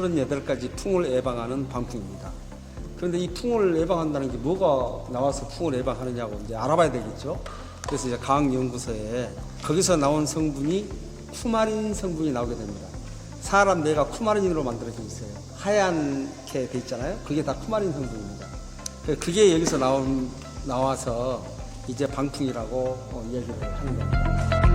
38가지 풍을 예방하는 방풍입니다. 그런데 이 풍을 예방한다는 게 뭐가 나와서 풍을 예방하느냐고 이제 알아봐야 되겠죠. 그래서 이제 과학연구소에 거기서 나온 성분이 쿠마린 성분이 나오게 됩니다. 사람 뇌가 쿠마린으로 만들어져 있어요. 하얀게 돼 있잖아요. 그게 다 쿠마린 성분입니다. 그게 여기서 나온 나와서 이제 방풍이라고 어, 이야기를 하는 겁니다.